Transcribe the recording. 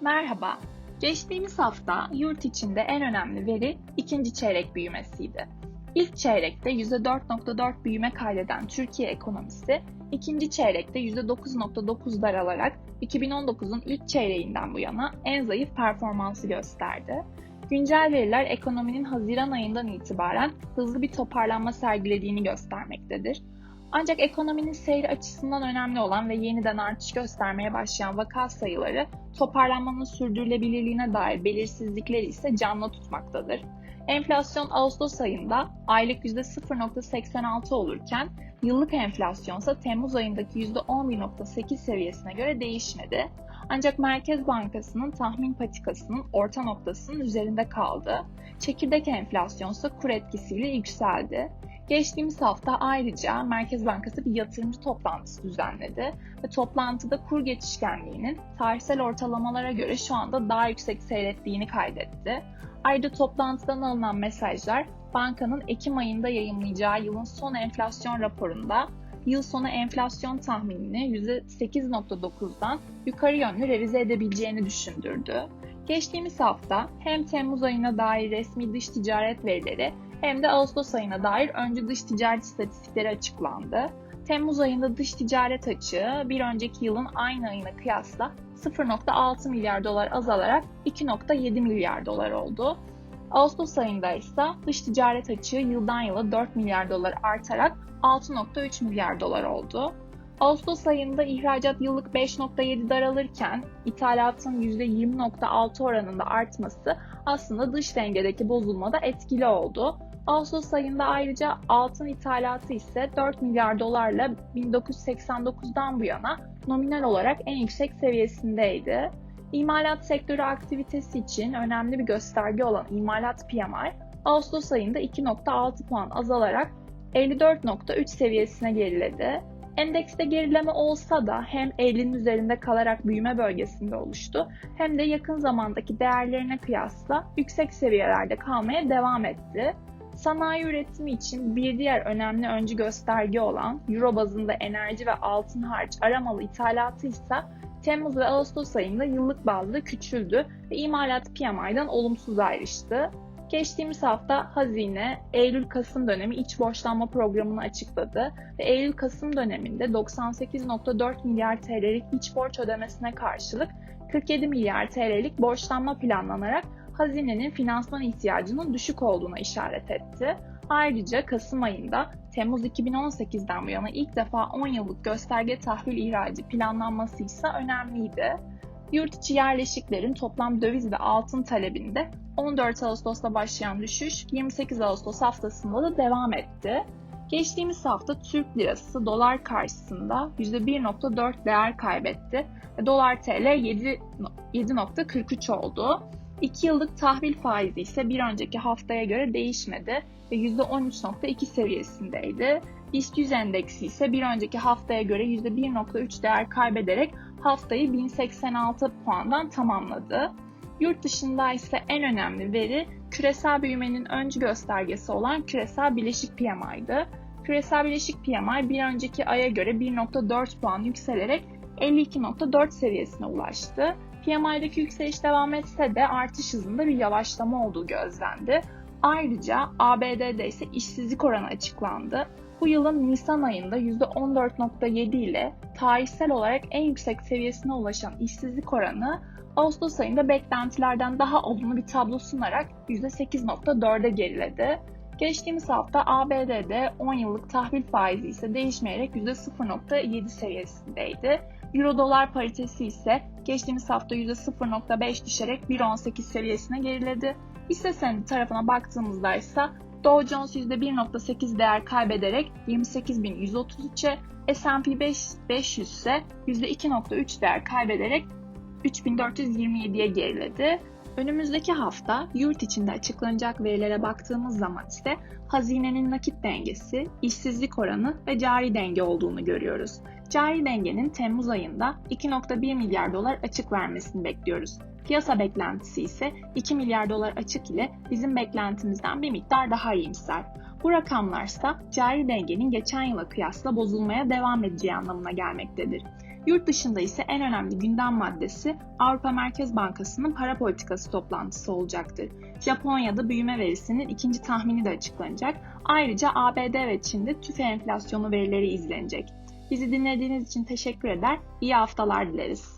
Merhaba. Geçtiğimiz hafta yurt içinde en önemli veri ikinci çeyrek büyümesiydi. İlk çeyrekte %4.4 büyüme kaydeden Türkiye ekonomisi, ikinci çeyrekte %9.9 daralarak 2019'un ilk çeyreğinden bu yana en zayıf performansı gösterdi. Güncel veriler ekonominin Haziran ayından itibaren hızlı bir toparlanma sergilediğini göstermektedir. Ancak ekonominin seyri açısından önemli olan ve yeniden artış göstermeye başlayan vaka sayıları toparlanmanın sürdürülebilirliğine dair belirsizlikleri ise canlı tutmaktadır. Enflasyon Ağustos ayında aylık %0.86 olurken yıllık enflasyon ise Temmuz ayındaki %11.8 seviyesine göre değişmedi. Ancak Merkez Bankası'nın tahmin patikasının orta noktasının üzerinde kaldı. Çekirdek enflasyon ise kur etkisiyle yükseldi. Geçtiğimiz hafta ayrıca Merkez Bankası bir yatırımcı toplantısı düzenledi ve toplantıda kur geçişkenliğinin tarihsel ortalamalara göre şu anda daha yüksek seyrettiğini kaydetti. Ayrıca toplantıdan alınan mesajlar bankanın Ekim ayında yayınlayacağı yılın son enflasyon raporunda yıl sonu enflasyon tahminini %8.9'dan yukarı yönlü revize edebileceğini düşündürdü. Geçtiğimiz hafta hem Temmuz ayına dair resmi dış ticaret verileri hem de Ağustos ayına dair önce dış ticaret istatistikleri açıklandı. Temmuz ayında dış ticaret açığı bir önceki yılın aynı ayına kıyasla 0.6 milyar dolar azalarak 2.7 milyar dolar oldu. Ağustos ayında ise dış ticaret açığı yıldan yıla 4 milyar dolar artarak 6.3 milyar dolar oldu. Ağustos ayında ihracat yıllık 5.7 daralırken ithalatın %20.6 oranında artması aslında dış dengedeki bozulmada etkili oldu. Ağustos ayında ayrıca altın ithalatı ise 4 milyar dolarla 1989'dan bu yana nominal olarak en yüksek seviyesindeydi. İmalat sektörü aktivitesi için önemli bir gösterge olan imalat PMI, Ağustos ayında 2.6 puan azalarak 54.3 seviyesine geriledi. Endekste gerileme olsa da hem 50'nin üzerinde kalarak büyüme bölgesinde oluştu hem de yakın zamandaki değerlerine kıyasla yüksek seviyelerde kalmaya devam etti. Sanayi üretimi için bir diğer önemli öncü gösterge olan Euro bazında enerji ve altın hariç aramalı ithalatı ise Temmuz ve Ağustos ayında yıllık bazda küçüldü ve imalat PMI'den olumsuz ayrıştı. Geçtiğimiz hafta Hazine, Eylül-Kasım dönemi iç borçlanma programını açıkladı ve Eylül-Kasım döneminde 98.4 milyar TL'lik iç borç ödemesine karşılık 47 milyar TL'lik borçlanma planlanarak hazinenin finansman ihtiyacının düşük olduğuna işaret etti. Ayrıca Kasım ayında Temmuz 2018'den bu yana ilk defa 10 yıllık gösterge tahvil ihracı planlanması ise önemliydi. Yurt içi yerleşiklerin toplam döviz ve altın talebinde 14 Ağustos'ta başlayan düşüş 28 Ağustos haftasında da devam etti. Geçtiğimiz hafta Türk lirası dolar karşısında %1.4 değer kaybetti ve dolar TL 7.43 oldu. 2 yıllık tahvil faizi ise bir önceki haftaya göre değişmedi ve %13.2 seviyesindeydi. BIST 100 endeksi ise bir önceki haftaya göre %1.3 değer kaybederek haftayı 1086 puandan tamamladı. Yurt dışında ise en önemli veri küresel büyümenin öncü göstergesi olan küresel bileşik PMI'dı. Küresel bileşik PMI bir önceki aya göre 1.4 puan yükselerek 52.4 seviyesine ulaştı. PMI'deki yükseliş devam etse de artış hızında bir yavaşlama olduğu gözlendi. Ayrıca ABD'de ise işsizlik oranı açıklandı. Bu yılın Nisan ayında %14.7 ile tarihsel olarak en yüksek seviyesine ulaşan işsizlik oranı Ağustos ayında beklentilerden daha olumlu bir tablo sunarak %8.4'e geriledi. Geçtiğimiz hafta ABD'de 10 yıllık tahvil faizi ise değişmeyerek %0.7 seviyesindeydi. Euro dolar paritesi ise geçtiğimiz hafta %0.5 düşerek 1.18 seviyesine geriledi. Hisse senedi tarafına baktığımızda ise Dow Jones %1.8 değer kaybederek 28.133'e, S&P 500 ise %2.3 değer kaybederek 3427'ye geriledi. Önümüzdeki hafta yurt içinde açıklanacak verilere baktığımız zaman ise hazinenin nakit dengesi, işsizlik oranı ve cari denge olduğunu görüyoruz. Cari dengenin Temmuz ayında 2.1 milyar dolar açık vermesini bekliyoruz. Piyasa beklentisi ise 2 milyar dolar açık ile bizim beklentimizden bir miktar daha iyimser. Bu rakamlarsa cari dengenin geçen yıla kıyasla bozulmaya devam edeceği anlamına gelmektedir. Yurt dışında ise en önemli gündem maddesi Avrupa Merkez Bankası'nın para politikası toplantısı olacaktır. Japonya'da büyüme verisinin ikinci tahmini de açıklanacak. Ayrıca ABD ve Çin'de tüfe enflasyonu verileri izlenecek. Bizi dinlediğiniz için teşekkür eder, iyi haftalar dileriz.